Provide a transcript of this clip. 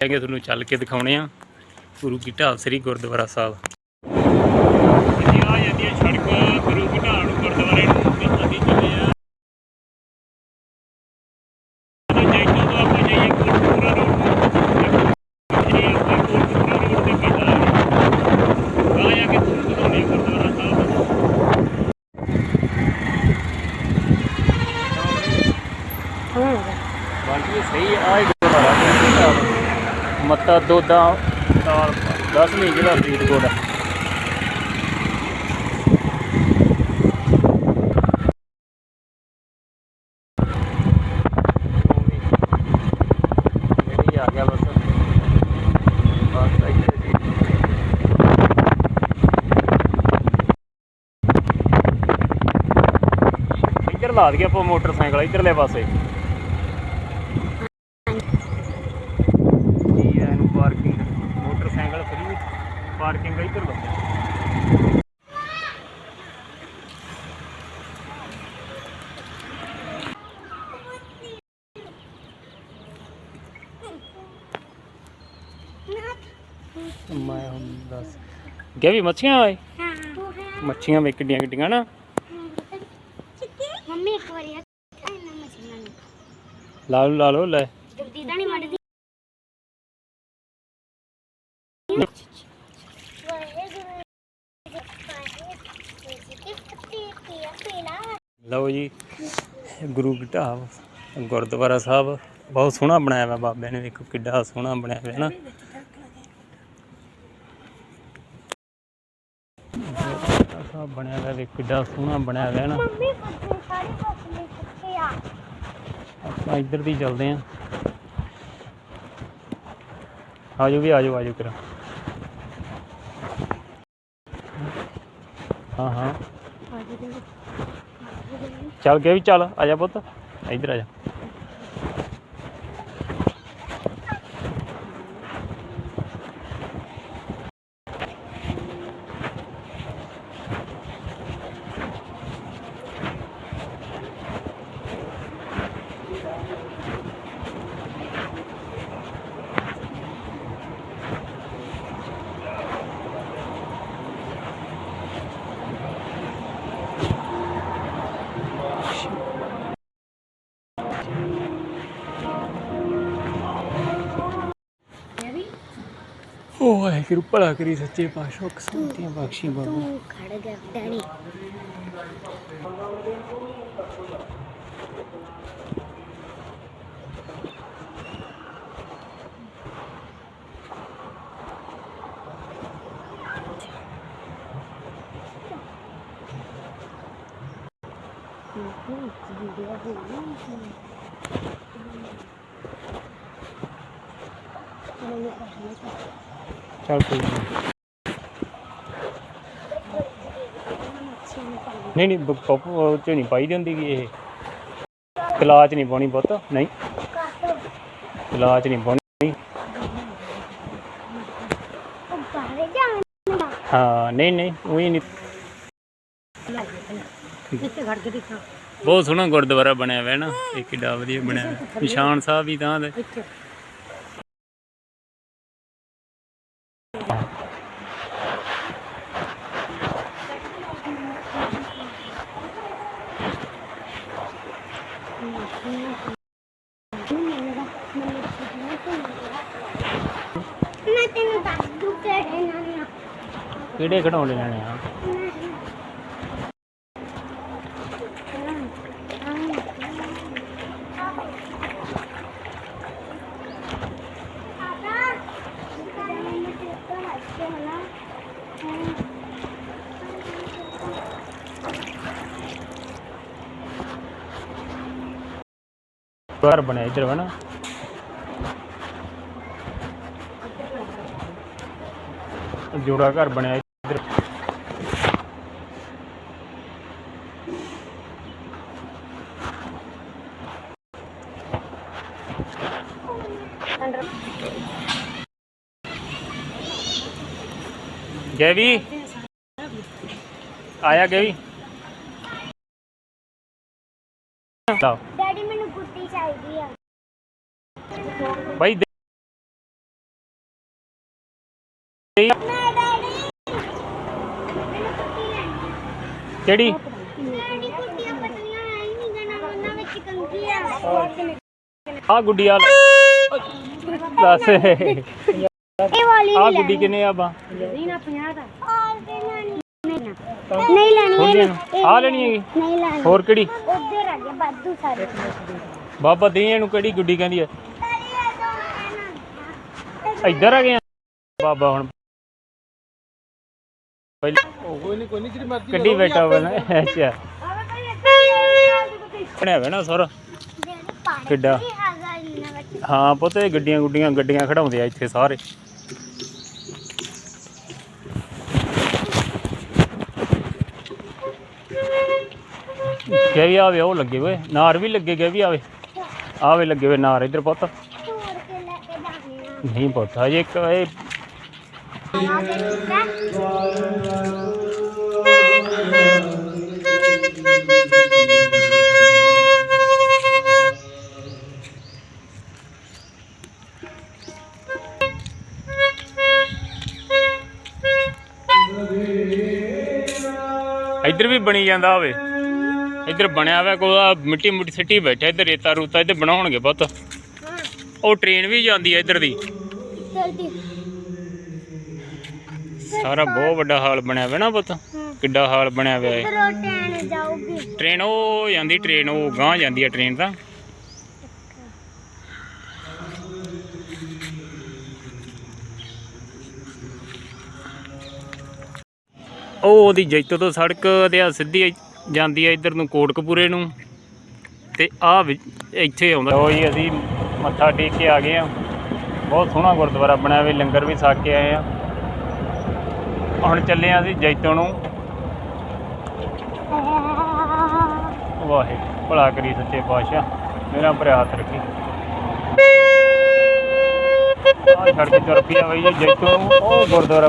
ਹੈਗੇ ਤੁਹਾਨੂੰ ਚੱਲ ਕੇ ਦਿਖਾਉਣੇ ਆ। ਗੁਰੂ ਕੀ ਢਾਬ ਸ੍ਰੀ ਗੁਰਦੁਆਰਾ ਸਾਹਿਬ। ਜੀ ਆ ਜਾਂਦੀ ਹੈ। ਸੜਕ ਗੁਰੂ ਕੀ ਢਾਬ ਨੂੰ ਗੁਰਦੁਆਰੇ ਨੂੰ ਅਸੀਂ ਚੱਲੇ ਆ ਬਾਕੀ ਸਹੀ ਆ ਇਹ ਗੁਰਦੁਆਰਾ ਮੱਤਾ ਦੋਦਾ ਨਾਲ 10ਵੀਂ ਜ਼ਿਲ੍ਹਾ ਫਰੀਦਕੋਟ ਆ। ਬਸ। ਬਸ ਇੱਥੇ ਇੱਧਰ ਲਾ ਦਈਏ ਆਪਾਂ ਮੋਟਰਸਾਈਕਲ, ਇੱਧਰਲੇ ਪਾਸੇ ਜੀ ਇਹਨੂੰ ਪਾਰਕਿੰਗ ਮੋਟਰਸਾਈਕਲ ਫਰੀ ਪਾਰਕਿੰਗ ਇੱਧਰ ਲਾਉਂਦੇ ਮੈਂ ਹੁਣ ਦੱਸ। ਗਿਆ ਵੀ ਮੱਛੀਆਂ ਆਏ ਮੱਛੀਆਂ ਵੇ ਕਿੱਡੀਆਂ ਕਿੱਡੀਆਂ ਨਾ। ਮੰਮੀ ਇੱਕ ਵਾਰੀ ਆ। ਇਹਨਾਂ ਮਸ਼ੀਨਾਂ ਨੂੰ। ਲਾ ਲਓ ਲਾ ਲਓ ਲੈ। ਜਲਦੀ ਤਾਂ ਨਹੀਂ ਮੜਦੀ ਲਓ ਜੀ ਗੁਰੂ ਢਾਬ ਗੁਰਦੁਆਰਾ ਸਾਹਿਬ। ਬਹੁਤ ਸੋਹਣਾ ਬਣਾਇਆ ਹੋਇਆ ਬਾਬੇ ਨੇ ਵੇਖੋ ਕਿੱਡਾ ਸੋਹਣਾ ਬਣਾਇਆ ਹੋਇਆ ਨਾ। ਸਾਹਿਬ ਬਣਿਆ ਹੋਇਆ ਕਿੱਡਾ ਸੋਹਣਾ ਬਣਿਆ ਹੋਇਆ ਨਾ। ਮੰਮੀ ਬੱਚੇ ਸਾਰੇ ਫਸਲੇ ਕਿੱਥੇ ਆ। ਆਪਾਂ ਇੱਧਰ ਦੀ ਚੱਲਦੇ ਆਂ। ਆਜੋ ਵੀ ਆਜੋ ਆਜੋ ਕਰਾ। ਹਾਂ ਹਾਂ। ਚੱਲ ਗਿਆ ਵੀ ਚੱਲ ਆ ਜਾ ਪੁੱਤ। ਇੱਧਰ ਆ ਜਾ ਉਹ ਵਾਹਿਗੁਰੂ ਭਲਾ ਕਰੀ ਸੱਚੇ ਪਾਤਸ਼ਾਹ ਕਸੰਤੀਆਂ ਬਖਸ਼ੀ ਬਾਬਾ ਤੂੰ ਖੜ ਗਿਆ ਡੈਡੀ ਚੱਲ ਕੋਈ ਨੀ। ਨਹੀਂ ਨਹੀਂ, ਬ- ਪੱਪੂ ਉਹ ਚ ਨਹੀਂ ਪਾਈ ਦੀ ਹੁੰਦੀ ਗੀ ਇਹ। ਕਲਾਚ ਨਹੀਂ ਪਾਉਣੀ ਪੁੱਤ, ਨਹੀਂ। ਕਲਾਚ ਨਹੀਂ ਪਾਉਣੀ। ਹਾਂ, ਨਹੀਂ ਨਹੀਂ, ਉਹੀ ਨਹੀਂ। ਬਹੁਤ ਸੋਹਣਾ ਗੁਰਦੁਆਰਾ ਬਣਿਆ ਹੋਇਆ ਨਾ ਇਹ ਕਿੱਡਾ ਵਧੀਆ ਬਣਿਆ। ਹੋਇਆ ਨਿਸ਼ਾਨ ਸਾਹਿਬ ਵੀ ਤਾਂ ਦੇ। ਇੱਥੇ ਮੈਂ ਤੈਨੂੰ ਦੱਸ ਦੂ ਕਿਹੜੇ ਖਿਡੌਣੇ ਲੈਣੇ ਆ? ਘਰ ਬਣਿਆ ਇੱਧਰ ਵਾ ਨਾ। ਜੋੜਾ ਘਰ ਬਣਿਆ ਇੱਧਰ। ਗੈਵੀ? ਆਇਆ ਗੈਵੀ? ਲਓ ਕਿਹੜੀ? ਆ ਆ ਗੁੱਡੀ ਆ ਲੈ। ਦੱਸ। ਇਹ ਵਾਲੀ ਆ ਗੁੱਡੀ ਕਿੰਨੇ ਆ ਬਾ ਨਹੀਂ ਨਾ 50 ਦਾ ਨਹੀਂ ਲੈਣੀ ਇਹ ਲੈਣੀ? ਹੈਗੀ? ਨਹੀਂ ਲੈਣੀ। ਹੋਰ ਕਿਹੜੀ? ਉਧਰ ਆ ਗਏ ਬਾਦੂ ਸਾਰੇ। ਬਾਬਾ ਦੀ ਇਹਨੂੰ ਕਿਹੜੀ ਗੁੱਡੀ ਕਹਿੰਦੀ ਆ ਲੈਣਾ ਇੱਧਰ ਆ ਗਏ ਆ। ਬਾਬਾ ਹੁਣ। ਕੋਈ ਨਹੀਂ ਕੋਈ ਨਹੀਂ ਜਿਹੜੀ ਮਰਜ਼ੀ ਗੱਡੀ ਬੈਠਾ ਹੋਵੇ ਨਾ। ਅੱਛਾ। ਬਣਿਆ ਨਾ ਸਰ? ਕਿੱਡਾ? ਵੀ ਹਾਂ ਪੁੱਤ ਇਹ ਗੱਡੀਆਂ ਗੁੱਡੀਆਂ ਗੱਡੀਆਂ ਖੜਾਉਂਦੇ ਆ ਇੱਥੇ ਸਾਰੇ। ਕਿ ਵੀ ਆਵੇ ਉਹ ਲੱਗੇ ਓਏ ਨਾਰ ਵੀ ਲੱਗੇ ਗਏ ਵੀ ਆਵੇ। ਆਵੇ ਲੱਗੇ ਵੇ ਨਾਰ ਇੱਧਰ ਪੁੱਤ। ਨਹੀਂ ਪੁੱਤ ਹਜੇ ਇੱਕ ਇਹ ਇੱਧਰ ਵੀ ਬਣੀ ਜਾਂਦਾ ਹੋਵੇ। ਇੱਧਰ ਬਣਿਆ ਹੋਇਆ ਕੋਈ ਮਿੱਟੀ ਮੁੱਟੀ ਸਿੱਟੀ ਬੈਠਾ ਇੱਧਰ ਰੇਤਾ ਰੂਤਾ ਇੱਧਰ ਬਣਾਉਣਗੇ ਪੁੱਤ। ਉਹ ਟ੍ਰੇਨ ਵੀ ਜਾਂਦੀ ਹੈ ਇੱਧਰ ਦੀ। ਸਾਰਾ ਬਹੁਤ ਵੱਡਾ ਹਾਲ ਬਣਿਆ ਹੋਇਆ ਨਾ ਪੁੱਤ। ਕਿੱਡਾ ਹਾਲ ਬਣਿਆ ਹੋਇਆ ਹੈ ਜਾਊਗੀ। ਟ੍ਰੇਨ ਉਹ ਜਾਂਦੀ ਟ੍ਰੇਨ ਉਹ ਗਾਂ ਜਾਂਦੀ ਹੈ ਟ੍ਰੇਨ ਤਾਂ। ਉਹ ਉਹਦੀ ਜੈਤੋ ਤੋਂ ਸੜਕ ਤੇ ਆ ਸਿੱਧੀ ਜਾਂਦੀ ਹੈ ਇੱਧਰ ਨੂੰ ਕੋਟਕਪੂਰੇ ਨੂੰ। ਤੇ ਆ ਇੱਥੇ ਆਉਂਦਾ। ਉਹ ਜੀ ਅਸੀਂ ਮੱਥਾ ਟੇਕ ਕੇ ਆ ਗਏ ਆ। ਬਹੁਤ ਸੋਹਣਾ ਗੁਰਦੁਆਰਾ ਬਣਿਆ ਹੋਇਆ ਲੰਗਰ ਵੀ ਛਕ ਕੇ ਆਏ ਆ। ਹੁਣ ਚੱਲੇ ਆ ਅਸੀਂ ਜੈਤੋ ਨੂੰ। ਵਾਹਿਗੁਰੂ ਭਲਾ ਕਰੀ ਸੱਚੇ ਪਾਤਸ਼ਾਹ, ਮੇਰਾ ਭਰਾ ਹੱਥ ਰੱਖੀ। ਆ ਸੜਕ ਤੁਰ ਪਈ ਬਈ ਜੀ ਉਹ ਗੁਰਦੁਆਰਾ